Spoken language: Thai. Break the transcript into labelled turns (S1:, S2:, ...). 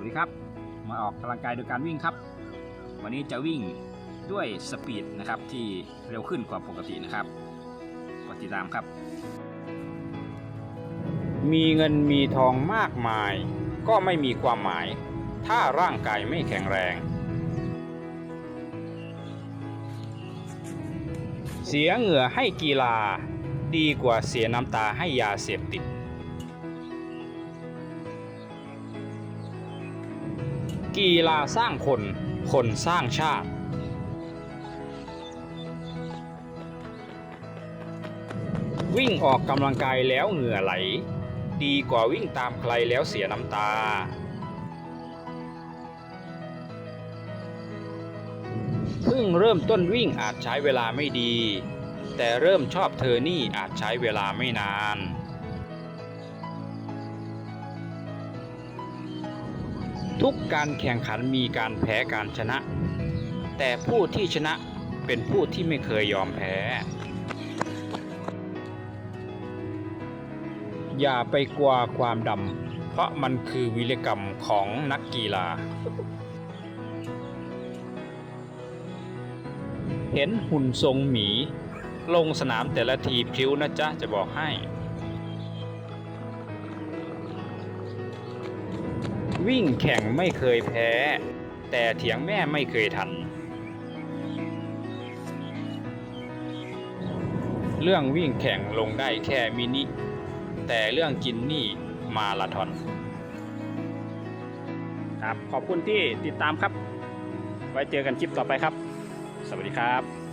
S1: วัสดีครับ มาออกกำลังกายโดยการวิ่งครับ วันนี้จะวิ่งด้วยสปีดนะครับที่เร็วขึ้นกว่าปกตินะครับกดติดตามครับ มีเงินมีทองมากมาย ก็ไม่มีความหมาย ถ้าร่างกายไม่แข็งแรง เสียเหงื่อให้กีฬา ดีกว่าเสียน้ำตาให้ยาเสพติด กีฬาสร้างคน คนสร้างชาติ วิ่งออกกำลังกายแล้วเหงื่อไหล ดีกว่าวิ่งตามใครแล้วเสียน้ำตา เพิ่งเริ่มต้นวิ่งอาจใช้เวลาไม่ดี แต่เริ่มชอบเธอนี่อาจใช้เวลาไม่นาน ทุกการแข่งขันมีการแพ้การชนะ แต่ผู้ที่ชนะเป็นผู้ที่ไม่เคยยอมแพ้ อย่าไปกลัวความดำ เพราะมันคือวิรกรรมของนักกีฬา เห็นหุ่นทรงหมี ลงสนามแต่ละทีพริ้วนะจ๊ะจะบอกให้ วิ่งแข่งไม่เคยแพ้ แต่เถียงแม่ไม่เคยทัน เรื่องวิ่งแข่งลงได้แค่มินิ แต่เรื่องกินนี่มาราธอน ครับขอบคุณที่ติดตามครับ ไว้เจอกันคลิปต่อไปครับ สวัสดีครับ